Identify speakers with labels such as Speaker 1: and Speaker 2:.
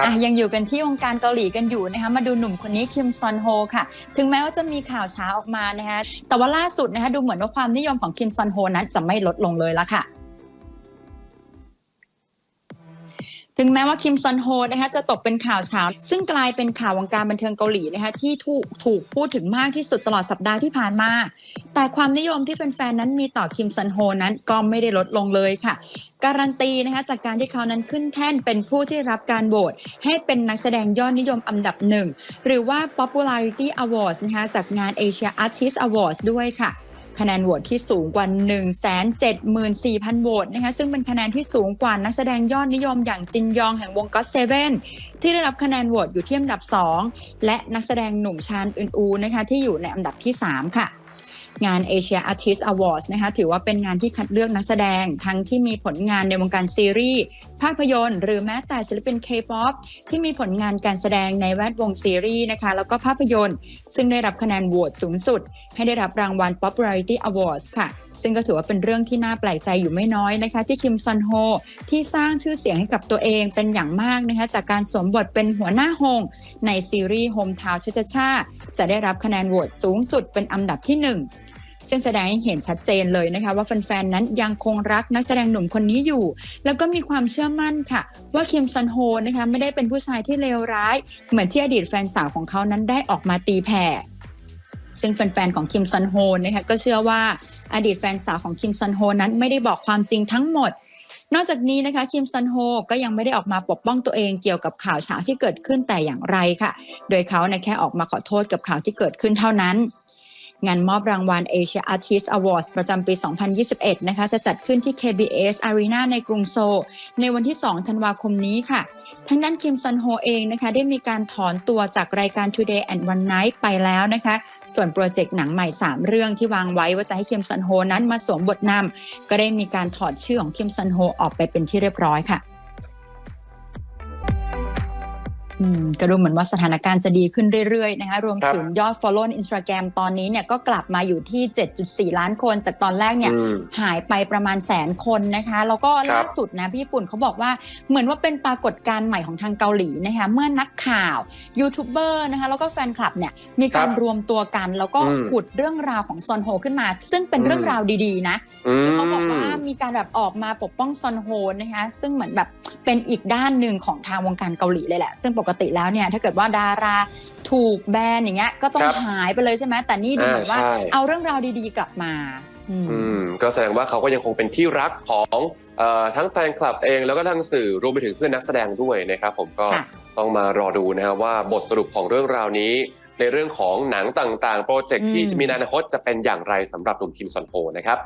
Speaker 1: ครับ
Speaker 2: ยังอยู่กันที่วงการเกาหลีกันอยู่นะคะมาดูหนุ่มคนนี้คิมซอนโฮค่ะ ถึงแม้ว่าจะมีข่าวเช้าออกมานะคะแต่ว่าล่าสุดนะคะดูเหมือนว่าความนิยมของคิมซอนโฮนั้นจะไม่ลดลงเลยละค่ะ ถึงแม้ว่าคิมซอนโฮนะคะจะตกเป็นข่าวเช้าซึ่งกลายเป็นข่าววงการบันเทิงเกาหลีนะคะที่ถูกถูกพูดถึงมากที่สุดตลอดสัปดาห์ที่ผ่านมา แต่ความนิยมที่แฟนๆนั้นมีต่อคิมซอนโฮนั้นก็ไม่ได้ลดลงเลยค่ะ การันตีนะคะจากการที่เขานั้นขึ้นแท่นเป็นผู้ที่รับการโหวตให้เป็นนักแสดงยอดนิยมอันดับหนึ่งหรือว่า Popularity Awards นะคะจากงาน Asia Artist Awards ด้วยค่ะ คะแนนโหวตที่สูงกว่า 174,000โหวตนะคะซึ่งเป็นคะแนนที่สูงกว่านักแสดงยอดนิยมอย่างจินยองแห่งวงก็ t เซเว่นที่ได้รับคะแนนโหวตอยู่ที่อันดับ 2 และนักแสดงหนุ่มชานอึนอูนะคะที่อยู่ในอันดับที่ 3 ค่ะ งาน Asia Artist Awards นะคะถือว่าเป็นงานที่คัดเลือกนักแสดง ทั้งที่มีผลงานในวงการซีรีส์ภาพยนตร์หรือแม้แต่ศิลปิน K-POP ที่มีผลงานการแสดงในแวดวงซีรีส์นะคะแล้วก็ภาพยนตร์ ซึ่งได้รับคะแนนโหวตสูงสุด ให้ได้รับรางวัล Popularity Awards ค่ะ ซึ่งก็ถือว่าเป็นเรื่องที่น่าแปลกใจอยู่ไม่น้อยนะคะ ที่คิมซอนโฮที่สร้างชื่อเสียงให้กับตัวเองเป็นอย่างมากนะคะจากการสวมบทเป็นหัวหน้าฮงในซีรีส์ Home Town ชาชาชาจะได้รับคะแนนโหวตสูงสุดเป็นอันดับที่หนึ่ง ซึ่งแสดงให้เห็นชัดเจนเลยนะคะ ว่าแฟนๆนั้นยังคงรักนักแสดงหนุ่มคนนี้อยู่ แล้วก็มีความเชื่อมั่นค่ะ ว่าคิมซอนโฮนะคะไม่ได้เป็นผู้ชายที่เลวร้าย เหมือนที่อดีตแฟนสาวของเขานั้นได้ออกมาตีแผ่ซึ่งแฟนๆของคิมซอนโฮนะคะก็เชื่อว่าอดีตแฟนสาวของคิมซอนโฮนั้นไม่ได้บอกความจริงทั้งหมด นอกจากนี้นะคะคิมซอนโฮก็ยังไม่ได้ออกมาปกป้องตัวเองเกี่ยวกับข่าวเช้าที่เกิดขึ้นแต่อย่างไรค่ะ โดยเขานะแค่ออกมาขอโทษกับข่าวที่เกิดขึ้นเท่านั้น งานมอบรางวัล Asia Artist Awards ประจำปี 2021 นะคะ จะจัดขึ้นที่ KBS Arena ในกรุงโซลในวันที่ 2 ธันวาคมนี้ค่ะ ทั้งด้นคิมซันโฮเองนะคะ ได้มีการถอนตัวจากรายการ Today and One Night ไปแล้วนะคะ ส่วนโปรเจกต์หนังใหม่ 3 เรื่องที่วางไว้ว่าจะให้คิมซันโฮนั้นมาสวมบทนำก็ได้มีการถอดชื่อของคิมซันโฮออกไปเป็นที่เรียบร้อยค่ะ ก็ดูเหมือนว่าสถานการณ์จะดีขึ้นเรื่อยๆนะคะรวม
Speaker 1: ครับ
Speaker 2: ถึงยอด follow ใน Instagram ตอนนี้เนี่ยก็กลับมาอยู่ที่ 7.4 ล้านคน จากตอนแรกเนี่ย
Speaker 1: อืม
Speaker 2: หายไปประมาณแสนคนนะคะ แล้วก็
Speaker 1: ครับ
Speaker 2: ล่าสุดนะพี่ญี่ปุ่นเขาบอกว่าเหมือนว่าเป็นปรากฏการณ์ใหม่ของทางเกาหลีนะคะเมื่อนักข่าวยูทูบเบอร์นะคะแล้วก็แฟนคลับเนี่ยมีการ
Speaker 1: ครับ
Speaker 2: รวมตัวกัน แล้วก็
Speaker 1: อืม
Speaker 2: ขุดเรื่องราวของซอนโฮขึ้นมา ซึ่งเป็น
Speaker 1: อืม
Speaker 2: เรื่องราวดีๆนะ
Speaker 1: อืม
Speaker 2: คือเขาบอกว่ามีการแบบออกมาปกป้องซอนโฮนะคะซึ่งเหมือนแบบเป็นอีกด้านหนึ่งของทางวงการเกาหลีเลยแหละซึ่งปกติแล้วเนี่ยถ้าเกิดว่าดาราถูกแบนอย่างเงี้ยก็ต้อง
Speaker 1: ครับ
Speaker 2: หายไปเลยใช่ไหมแต่นี่ดูเหมือนว่า
Speaker 1: อ่าใช่
Speaker 2: เอาเรื่องราวดีๆกลับมาอืม
Speaker 1: อืมก็แสดงว่าเขาก็ยังคงเป็นที่รักของเอ่อทั้งแฟนคลับเองแล้วก็ทั้งสื่อรวมไปถึงเพื่อนนักแสดงด้วยนะครับผมก็
Speaker 2: ค่ะ
Speaker 1: ต้องมารอดูนะครับว่าบทสรุปของเรื่องราวนี้ ในเรื่องของหนังต่างๆ โปรเจกต์ที่
Speaker 2: อืม
Speaker 1: จะมีในอนาคตจะเป็นอย่างไรสำหรับหนุ่มคิมซอนโฮนะครับ